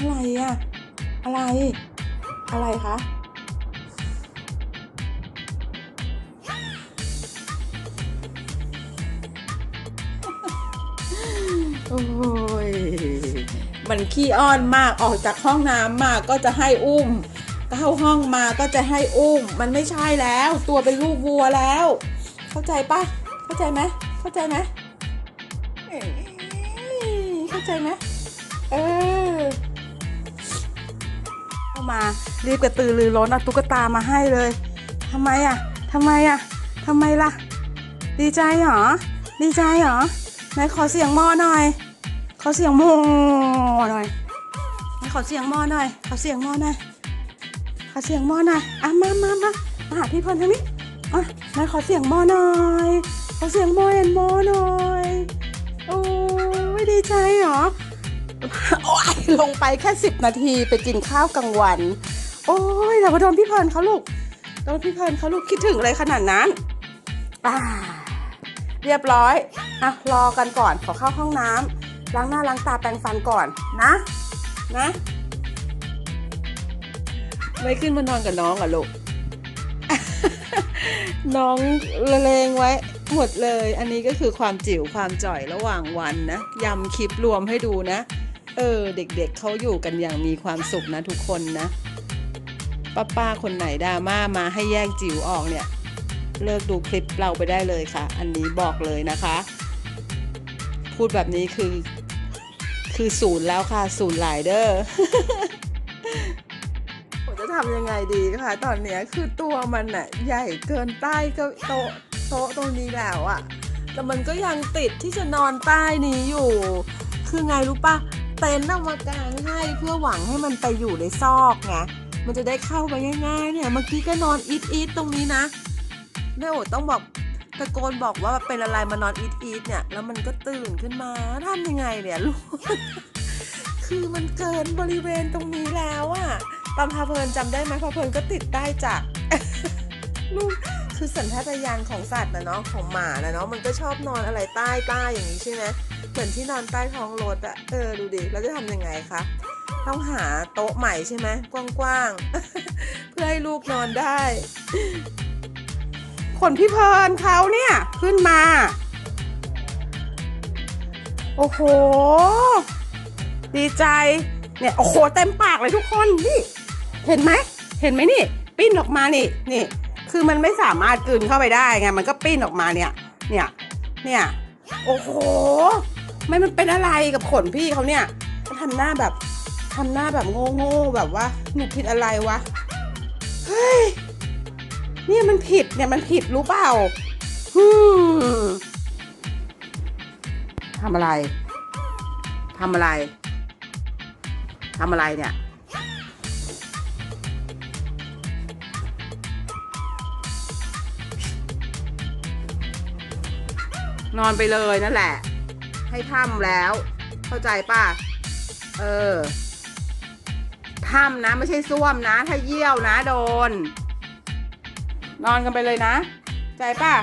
อะไรอะอะไร อะไรคะโอ้ย มันขี้อ้อนมากออกจากห้องน้ำมาก็จะให้อุ้ม เข้าห้องมาก็จะให้อุ้ม มันไม่ใช่แล้ว ตัวเป็นลูกวัวแล้ว เข้าใจปะเข้าใจไหมเข้าใจไหมเอ้ยเข้าใจไหมเออเข้ามารีบกระตือรือร้นเอาตุ๊กตามาให้เลยทำไมอะทำไมอะทำไมล่ะ ดีใจเหรอดีใจเหรอไหนขอเสียงหมอหน่อยขอเสียงหมอหน่อยไหนขอเสียงหมอหน่อยขอเสียงหมอหน่อยขอเสียงหมอหน่อยอะมามามามาหาพี่พลทางนี้อะไหนขอเสียงหมอหน่อยขอเสียงหมอเอ็นหมอหน่อยโอ้ยดีใจเหรอ โอ้ยลงไปแค่สิบนาทีไปกินข้าวกลางวัน โอ้ยแต่พอโดนพี่เพลินเขาลูกโดนพี่เพลินเขาลูกคิดถึงอะไรขนาดนั้นอ่าเรียบร้อยอะรอกันก่อนขอเข้าห้องน้ำล้างหน้าล้างตาแปรงฟันก่อนนะนะไม่ขึ้นมานอนกับน้องอะลูกน้องละเลงไว้หมดเลย อันนี้ก็คือความจิ๋วความจ่อยระหว่างวันนะยำคลิปรวมให้ดูนะ เออ เด็กๆเเขาอยู่กันอย่างมีความสุขนะทุกคนนะ ป้าป้าๆคนไหนดราม่ามาให้แยกจิ๋วออกเนี่ย เลิกดูคลิปเราไปได้เลยค่ะ อันนี้บอกเลยนะคะ พูดแบบนี้คือ คือศูนย์แล้วค่ะ ศูนย์หลายเด้อผมจะทำยังไงดีคะตอนเนี้ยคือตัวมันอะใหญ่เกินใต้ก็โต๊ะโต๊ะตรงนี้แล้วอะแต่มันก็ยังติดที่จะนอนใต้นี้อยู่ คือไงรู้ปะ เต็นท์เอามากางให้เพื่อหวังให้มันไปอยู่ในซอกไงมันจะได้เข้าไปง่ายๆเนี่ยเมื่อกี้ก็นอนอีทอีทตรงนี้นะแม่โอต้องบอกตะโกนบอกว่าเป็นอะไรมานอนอีทอีทเนี่ย แล้วมันก็ตื่นขึ้นมาทำยังไงเนี่ยลูกคือมันเกินบริเวณตรงนี้แล้วอะตอนพาเพลินจำได้ไหมพาเพลินก็ติดได้จากลูกคือสัญชาตญาณของสัตว์นะเนาะของหมานะเนาะมันก็ชอบนอนอะไรใต้ใต้อย่างนี้ใช่ไหม เหมือนที่นอนใต้ท้องรถอะเออดูดิแล้วจะทำยังไงคะต้องหาโต๊ะใหม่ใช่ไหมกว้างๆ เพื่อให้ลูกนอนได้ขนพี่เพลินเขาเนี่ย ขึ้นมา โอ้โห ดีใจ เนี่ย โอ้โห เต็มปากเลยทุกคนนี่ เห็นไหม เห็นไหมนี่ ปิ้นออกมานี่นี่ คือมันไม่สามารถกลืนเข้าไปได้ไงมันก็ปิ้นออกมาเนี่ย เนี่ย เนี่ย โอ้โห ไม่มันเป็นอะไรกับขนพี่เขาเนี่ยทำหน้าแบบทำหน้าแบบโง่ๆแบบว่าหนูผิดอะไรวะ เฮ้ย เนี่ยมันผิดเนี่ยมันผิดรู้เปล่าฮึทำอะไรทำอะไรทำอะไรเนี่ย นอนไปเลยนั่นแหละ ให้ถ้ำแล้ว เข้าใจป่ะ เออถ้ำนะไม่ใช่ส้วมนะ ถ้าเยี่ยวนะโดน นอนกันไปเลยนะ ใจป่ะ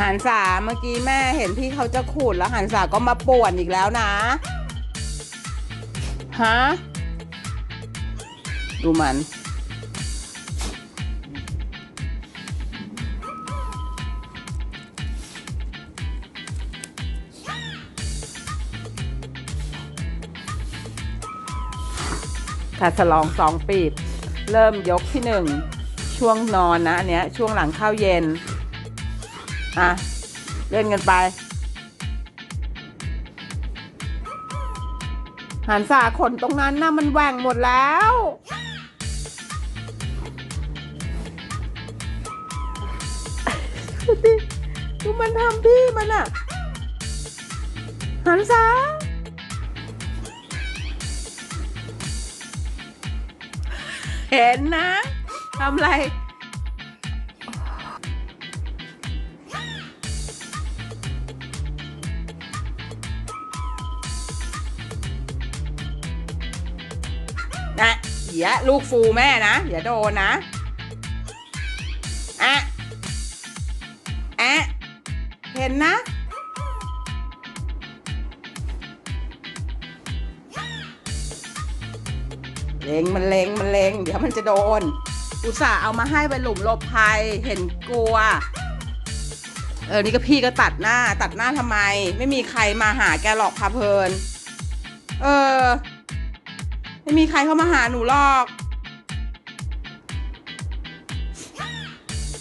หันสาเมื่อกี้แม่เห็นพี่เขาจะขูดแล้วหันสาก็มาป่วนอีกแล้วนะฮะดูมัน ค่ะสลองสองปีบ เริ่มยกที่หนึ่งช่วงนอนนะอันเนี้ยช่วงหลังข้าวเย็น อะ เล่นกันไป หันสาขนตรงนั้นนะมันแหว่งหมดแล้วดูดิดูมันทำพี่มันอะหันสา เห็นนะทำอะไรนะอย่าลูกฟูแม่นะ อย่าโดนนะอะอะเห็นนะ เลงมันเลงมันเลงเดี๋ยวมันจะโดน อุตส่าห์เอามาให้เป็นหลุมหลบภัยเห็นกลัว เออนี่ก็พี่ก็ตัดหน้า ตัดหน้าทำไม ไม่มีใครมาหาแกหรอกพาเพลิน เออ ไม่มีใครเข้ามาหาหนูหรอก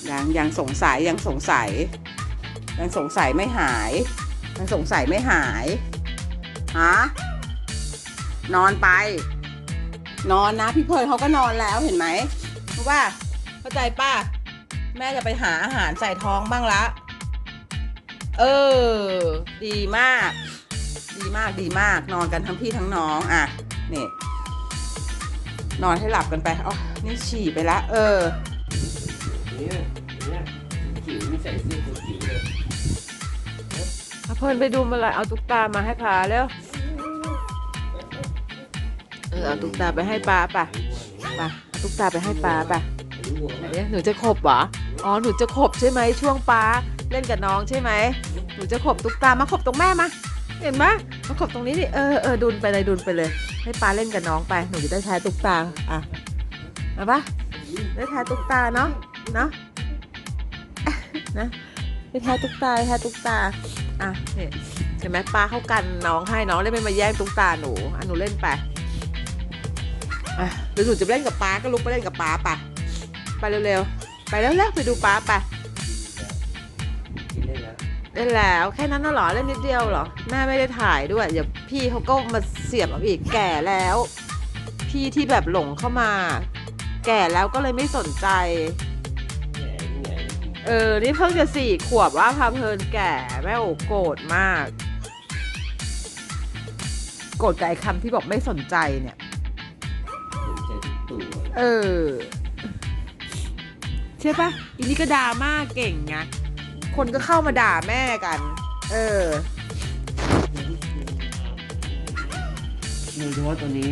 ยังยังสงสัยยังสงสัย ยังสงสัยไม่หายยังสงสัยไม่หายฮะนอนไป นอนนะ พี่เพลินเขาก็นอนแล้วเห็นไหมรู้ป่ะเข้าใจป่ะแม่จะไปหาอาหารใส่ท้องบ้างละ เออ ดีมาก ดีมากดีมาก นอนกันทั้งพี่ทั้งน้อง อะ นี่ นอนให้หลับกันไปอ๋อนี่ฉี่ไปละ เออเนี่ยเนี่ยจิ๋วนี่ใส่เสื้อตัวจิ๋วเลยพาเพลินไปดูมาเลยเอาตุ๊กตามาให้พาแล้ว ออเอาตุ๊กตาไปให้ปลาป่ะป่ะเอาตุ๊กตาไปให้ปลาป่ะเนี่ยหนูจะขบเหรออ๋อหนูจะขบใช่ไหมช่วงปลาเล่นกับน้องใช่ไหมหนูจะขบตุ๊กตามาขบตรงแม่มาเห็นไหมมาขบตรงนี้ดิเออเออดุนไปเลยดุนไปเลย ให้ปลาเล่นกับน้องไปหนูจะได้ใช้ตุ๊กตาอะเอาปะได้ทายตุ๊กตาเนาะเนาะนะได้ทายตุ๊กตาได้ทายตุ๊กตาอะเห็นไหมป้าเขากันน้องให้น้องเลยไม่มาแย่งตุ๊กตาหนูอะหนูเล่นไป อะหรือหนูจะเล่นกับป้าก็ลุกไปเล่นกับป้าไปไปเร็วๆ ไปแล้วๆไปดูป้าไปกินได้แล้วเล่นแล้วแค่นั้นน่ะเหรอเล่นนิดเดียวเหรอแม่ไม่ได้ถ่ายด้วยเดี๋ยวพี่เขาก็มาเสียบเอาอีกแก่แล้ว พี่ที่แบบหลงเข้ามา แก่แล้วก็เลยไม่สนใจ เออ นี่เพิ่งจะสี่ขวบว่าพาเพลินแก่แม่โอโกรธมาก โกรธกับไอ้คำที่บอกไม่สนใจเนี่ย เออ ใช่ปะอีนี่ก็ดราม่าเก่งไงคนก็เข้ามาด่าแม่กัน เออโดยเฉพาะตัวนี้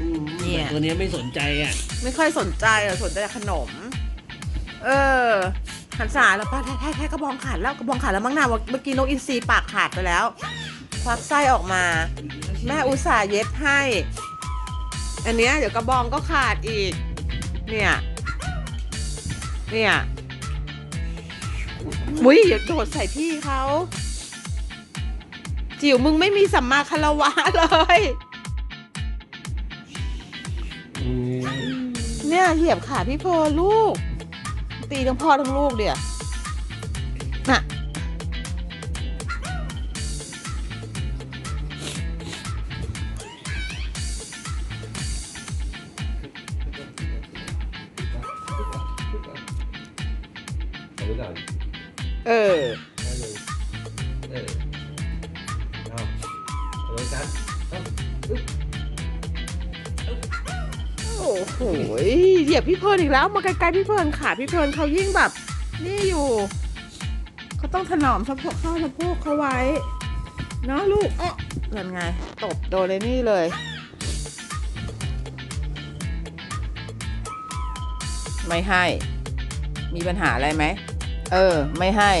อืมเนี่ย แต่ตัวเนี้ยไม่สนใจอะ ไม่ค่อยสนใจอะสนใจแต่ขนม เออหันสาแล้วป้าแท้แท้กระบองขาดแล้วกระบองขาดแล้วมั้งนาเมื่อกี้นกอินทรีปากขาดไปแล้วควักไส้ออกมา แม่อุตส่าห์เย็บให้ อันเนี้ยเดี๋ยวกระบองก็ขาดอีก เนี่ย เนี่ยมุ้ยอย่าโดดใส่พี่เขา จิ๋วมึงไม่มีสัมมาคารวะเลย เนี่ยเหยียบขาพี่เพอลูก ตีทั้งพ่อทั้งลูกเดี๋ยวน่ะ ออเอาเอาไว้กันโอ้โหเหยียบพี่เพลินอีกแล้ว มาไกลๆพี่เพลินขาพี่เพลินเขายิ่งแบบ นี่อยู่เขาต้องถนอมสะโพกเข้าสะโพกเขาไว้เนาะลูกเอ๊ะนั่นไง ตบโดนเลยนี่เลย ไม่ให้ มีปัญหาอะไรไหม เออ ไม่ให้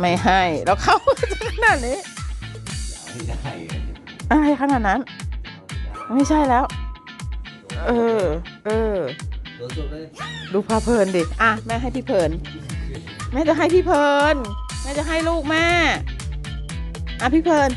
ไม่ให้แล้วเข้าขนาดนี้อาให้ได้อะไรขนาดนั้น ไม่ใช่แล้ว เออ เออ โดนจบเลยดูพาเพลินดิอะแม่ให้พี่เพลินแม่จะให้พี่เพลินแม่จะให้ลูกแม่อะพี่เพลิน